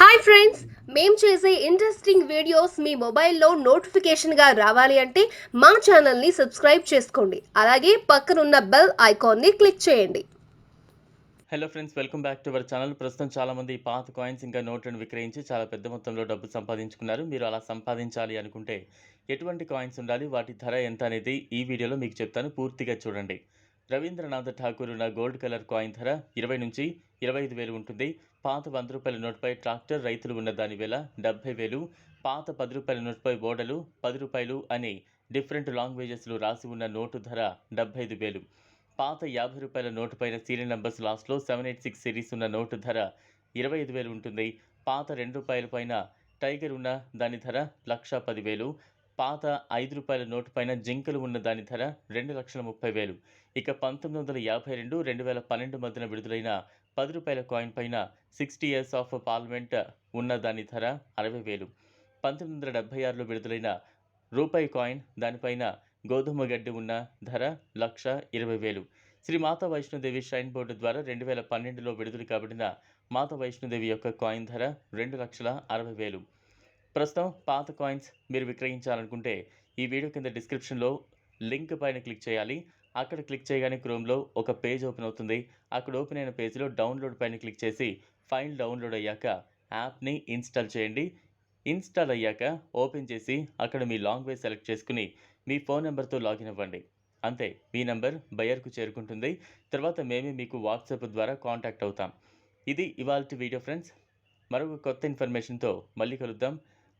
Hi friends మేము చేసే interesting videos మీ మొబైల్లో నోటిఫికేషన్గా రావాలి అంటే మా ఛానల్ని సబ్స్క్రైబ్ చేసుకోండి. అలాగే పక్కనున్న బెల్ ఐకాన్ని క్లిక్ చేయండి. Hello friends welcome back to our channel ప్రస్తుతం చాలామంది ఈ పాత కాయిన్స్ ఇంకా నోట్లను విక్రయించి చాలా పెద్ద మొత్తంలో డబ్బు సంపాదించుకున్నారు. మీరు అలా సంపాదించాలి అనుకుంటే ఎటువంటి కాయిన్స్ ఉండాలి వాటి ధర ఎంత అనేది ఈ వీడియోలో మీకు చెప్తాను. పూర్తిగా చూడండి. రవీంద్రనాథ్ ఠాకూర్ ఉన్న గోల్డ్ కలర్ కాయిన్ ధర ఇరవై నుంచి ఇరవై ఐదు వేలు ఉంటుంది. పాత వంద రూపాయల నోట్పై ట్రాక్టర్ రైతులు ఉన్న దాని వేల డెబ్బై వేలు పాత పది రూపాయల నోట్పై ఓడలు పది రూపాయలు అని డిఫరెంట్ లాంగ్వేజెస్లో రాసి ఉన్న నోటు ధర డెబ్బై ఐదు వేలు. పాత యాభై రూపాయల నోటు పైన సీరియల్ నెంబర్స్ లాస్ట్లో సెవెన్ ఎయిట్ సిక్స్ సిరీస్ ఉన్న నోటు ధర ఇరవై ఐదు వేలు ఉంటుంది. పాత రెండు రూపాయల పైన టైగర్ ఉన్న దాని ధర లక్ష పదివేలు పాత ఐదు రూపాయల నోటు పైన జింకలు ఉన్న దాని ధర రెండు లక్షల ముప్పై వేలు. ఇక పంతొమ్మిది వందల యాభై రెండు రెండు వేల పన్నెండు మధ్యన విడుదలైన పది రూపాయల కాయిన్ పైన సిక్స్టీ ఇయర్స్ ఆఫ్ పార్లమెంట్ ఉన్న దాని ధర అరవై వేలు. పంతొమ్మిది వందల డెబ్బై ఆరులో విడుదలైన రూపాయి కాయిన్ దానిపైన గోధుమ గడ్డి ఉన్న ధర లక్ష ఇరవై వేలు. శ్రీ మాతా వైష్ణోదేవి షైన్ బోర్డు ద్వారా రెండు వేల పన్నెండులో విడుదల కాబడిన మాతా వైష్ణోదేవి యొక్క కాయిన్ ధర రెండు లక్షల అరవై వేలు. ప్రస్తుతం పాత కాయిన్స్ మీరు విక్రయించాలనుకుంటే ఈ వీడియో కింద డిస్క్రిప్షన్లో లింక్ పైన క్లిక్ చేయాలి. అక్కడ క్లిక్ చేయగానే క్రోమ్లో ఒక పేజ్ ఓపెన్ అవుతుంది. అక్కడ ఓపెన్ అయిన పేజ్లో డౌన్లోడ్ పైన క్లిక్ చేసి ఫైల్ డౌన్లోడ్ అయ్యాక యాప్ని ఇన్స్టాల్ చేయండి. ఇన్స్టాల్ అయ్యాక ఓపెన్ చేసి అక్కడ మీ లాంగ్వేజ్ సెలెక్ట్ చేసుకుని మీ ఫోన్ నెంబర్తో లాగిన్ అవ్వండి. అంతే మీ నెంబర్ బయర్కు చేరుకుంటుంది. తర్వాత మేమే మీకు వాట్సాప్ ద్వారా కాంటాక్ట్ అవుతాం. ఇది ఇవాళ వీడియో ఫ్రెండ్స్. మరొక కొత్త ఇన్ఫర్మేషన్తో మళ్ళీ కలుద్దాం.